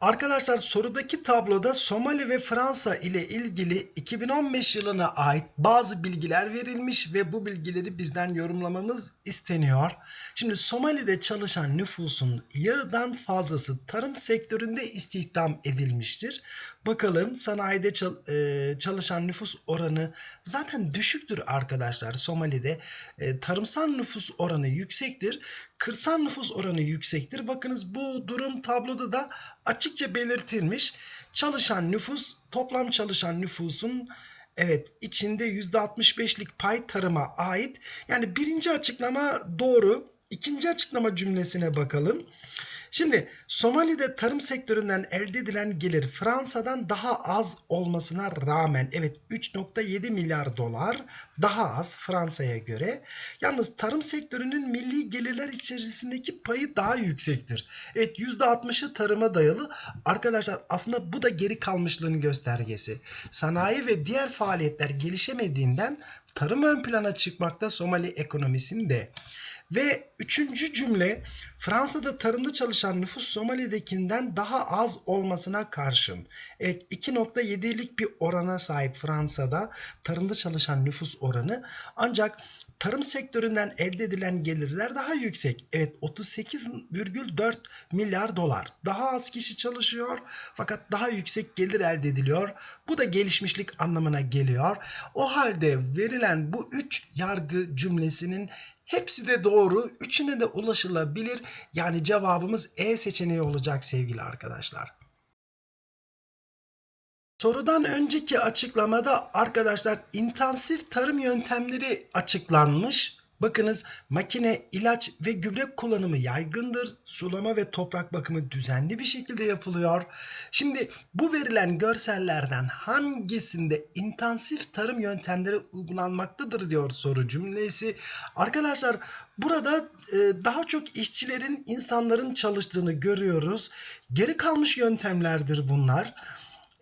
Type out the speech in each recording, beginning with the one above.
Arkadaşlar sorudaki tabloda Somali ve Fransa ile ilgili 2015 yılına ait bazı bilgiler verilmiş ve bu bilgileri bizden yorumlamamız isteniyor. Şimdi Somali'de çalışan nüfusun yarıdan fazlası tarım sektöründe istihdam edilmiştir. Bakalım sanayide e, çalışan nüfus oranı zaten düşüktür arkadaşlar Somali'de. E, tarımsal nüfus oranı yüksektir. Kırsal nüfus oranı yüksektir. Bakınız bu durum tabloda da açıkça belirtilmiş. Çalışan nüfus toplam çalışan nüfusun evet içinde %65'lik pay tarıma ait. Yani birinci açıklama doğru. İkinci açıklama cümlesine bakalım. Şimdi Somali'de tarım sektöründen elde edilen gelir Fransa'dan daha az olmasına rağmen evet 3.7 milyar dolar daha az Fransa'ya göre. Yalnız tarım sektörünün milli gelirler içerisindeki payı daha yüksektir. Evet %60'ı tarıma dayalı. Arkadaşlar aslında bu da geri kalmışlığın göstergesi. Sanayi ve diğer faaliyetler gelişemediğinden tarım ön plana çıkmakta Somali ekonomisinde. Ve üçüncü cümle Fransa'da tarımda çalışan nüfus Somali'dekinden daha az olmasına karşın. Evet 2.7'lik bir orana sahip Fransa'da tarımda çalışan nüfus oranı. Ancak tarım sektöründen elde edilen gelirler daha yüksek. Evet 38,4 milyar dolar. Daha az kişi çalışıyor fakat daha yüksek gelir elde ediliyor. Bu da gelişmişlik anlamına geliyor. O halde verilen bu üç yargı cümlesinin hepsi de doğru. Üçüne de ulaşılabilir. Yani cevabımız E seçeneği olacak sevgili arkadaşlar. Sorudan önceki açıklamada arkadaşlar intensif tarım yöntemleri açıklanmış. Bakınız makine, ilaç ve gübre kullanımı yaygındır. Sulama ve toprak bakımı düzenli bir şekilde yapılıyor. Şimdi bu verilen görsellerden hangisinde intensif tarım yöntemleri uygulanmaktadır diyor soru cümlesi. Arkadaşlar burada e, daha çok işçilerin, insanların çalıştığını görüyoruz. Geri kalmış yöntemlerdir bunlar.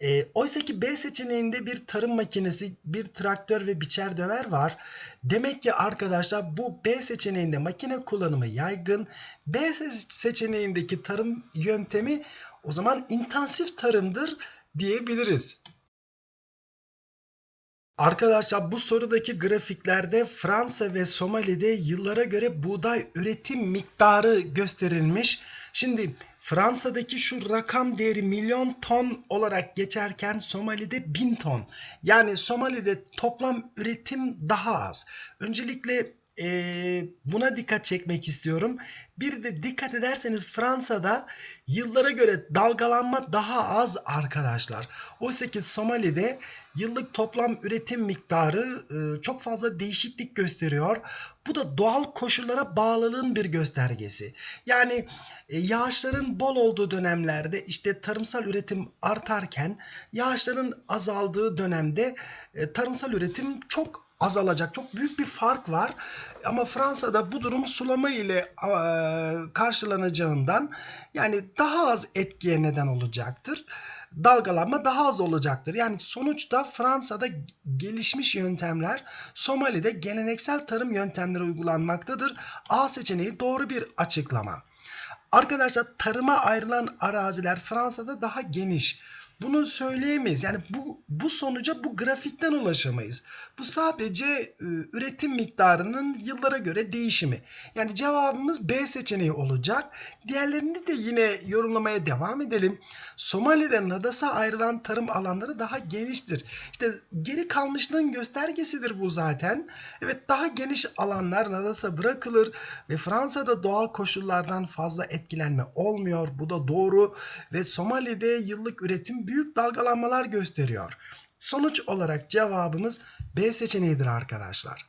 E, Oysa ki B seçeneğinde bir tarım makinesi, bir traktör ve biçer döver var. Demek ki arkadaşlar bu B seçeneğinde makine kullanımı yaygın. B se- seçeneğindeki tarım yöntemi o zaman intensif tarımdır diyebiliriz. Arkadaşlar bu sorudaki grafiklerde Fransa ve Somali'de yıllara göre buğday üretim miktarı gösterilmiş. Şimdi Fransa'daki şu rakam değeri milyon ton olarak geçerken Somali'de bin ton. Yani Somali'de toplam üretim daha az. Öncelikle eee, buna dikkat çekmek istiyorum. Bir de dikkat ederseniz Fransa'da yıllara göre dalgalanma daha az arkadaşlar. Oysa ki Somali'de yıllık toplam üretim miktarı e, çok fazla değişiklik gösteriyor. Bu da doğal koşullara bağlılığın bir göstergesi. Yani e, yağışların bol olduğu dönemlerde işte tarımsal üretim artarken yağışların azaldığı dönemde e, tarımsal üretim çok azalacak. Çok büyük bir fark var. Ama Fransa'da bu durum sulama ile e, karşılanacağından yani daha az etkiye neden olacaktır dalgalanma daha az olacaktır. Yani sonuçta Fransa'da gelişmiş yöntemler, Somali'de geleneksel tarım yöntemleri uygulanmaktadır. A seçeneği doğru bir açıklama. Arkadaşlar tarıma ayrılan araziler Fransa'da daha geniş. Bunu söyleyemeyiz. Yani bu bu sonuca bu grafikten ulaşamayız. Bu sadece e, üretim miktarının yıllara göre değişimi. Yani cevabımız B seçeneği olacak. Diğerlerini de yine yorumlamaya devam edelim. Somali'de Nadas'a ayrılan tarım alanları daha geniştir. İşte geri kalmışlığın göstergesidir bu zaten. Evet daha geniş alanlar Nadas'a bırakılır ve Fransa'da doğal koşullardan fazla etkilenme olmuyor. Bu da doğru ve Somali'de yıllık üretim büyük dalgalanmalar gösteriyor. Sonuç olarak cevabımız B seçeneğidir arkadaşlar.